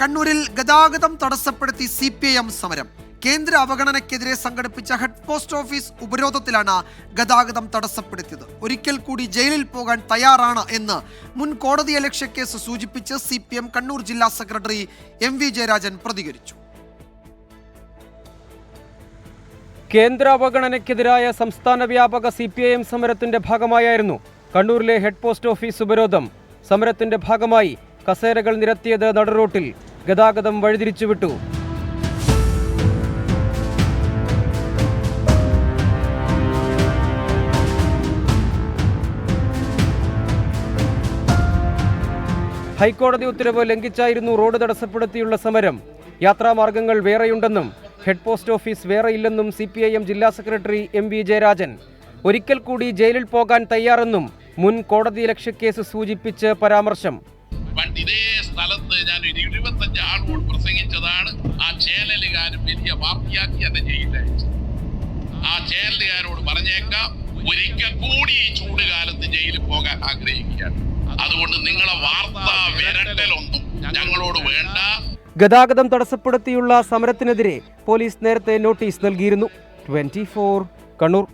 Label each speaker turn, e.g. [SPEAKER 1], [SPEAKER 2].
[SPEAKER 1] കണ്ണൂരിൽ ഗതാഗതം തടസ്സപ്പെടുത്തി സി പി ഐ എം സമരം. കേന്ദ്ര അവഗണനയ്ക്കെതിരെ സംഘടിപ്പിച്ച ഹെഡ് പോസ്റ്റ് ഓഫീസ് ഉപരോധത്തിലാണ് ഗതാഗതം തടസ്സപ്പെടുത്തിയത്. ഒരിക്കൽ കൂടി ജയിലിൽ പോകാൻ തയ്യാറാണ് എന്ന് മുൻ കോടതി അലക്ഷ്യ കേസ് സൂചിപ്പിച്ച് സി പി എം കണ്ണൂർ ജില്ലാ സെക്രട്ടറി എം വി ജയരാജൻ പ്രതികരിച്ചു.
[SPEAKER 2] കേന്ദ്ര അവഗണനയ്ക്കെതിരായ സംസ്ഥാന വ്യാപക സി പി ഐ എം സമരത്തിന്റെ ഭാഗമായായിരുന്നു കണ്ണൂരിലെ ഹെഡ് പോസ്റ്റ് ഓഫീസ് ഉപരോധം. സമരത്തിന്റെ ഭാഗമായി കസേരകൾ നിരത്തിയത് നടുറോട്ടിൽ ഗതാഗതം വഴിതിരിച്ചുവിട്ടു. ഹൈക്കോടതി ഉത്തരവ് ലംഘിച്ചായിരുന്നു റോഡ് തടസ്സപ്പെടുത്തിയുള്ള സമരം. യാത്രാമാർഗങ്ങൾ വേറെയുണ്ടെന്നും ഹെഡ് പോസ്റ്റ് ഓഫീസ് വേറെയില്ലെന്നും സി പി ഐ എം ജില്ലാ സെക്രട്ടറി എം വി ജയരാജൻ. ഒരിക്കൽ കൂടി ജയിലിൽ പോകാൻ തയ്യാറെന്നും മുൻ കോടതി ലക്ഷ്യക്കേസ് സൂചിപ്പിച്ച് പരാമർശം.
[SPEAKER 3] പണ്ട് ഇതേ സ്ഥലത്ത് ഞാൻ ഒരു ഇരുപത്തഞ്ച് ആളുകൾ പ്രസംഗിച്ചതാണ്. ആ ചേലലുകാരൻ വലിയ വാർത്തയാക്കി എന്നെ ജയിലയച്ചു ആ ചേനലുകാരോട് പറഞ്ഞേക്കാം ഒരിക്കൽ കൂടി ഈ ചൂടുകാലത്ത് ജയിലിൽ പോകാൻ ആഗ്രഹിക്കുകയാണ്. അതുകൊണ്ട് നിങ്ങളെ വാർത്ത വിരട്ടലൊന്നും ഞങ്ങളോട് വേണ്ട.
[SPEAKER 2] ഗതാഗതം തടസ്സപ്പെടുത്തിയുള്ള സമരത്തിനെതിരെ പോലീസ് നേരത്തെ നോട്ടീസ് നൽകിയിരുന്നു. ട്വന്റി കണ്ണൂർ.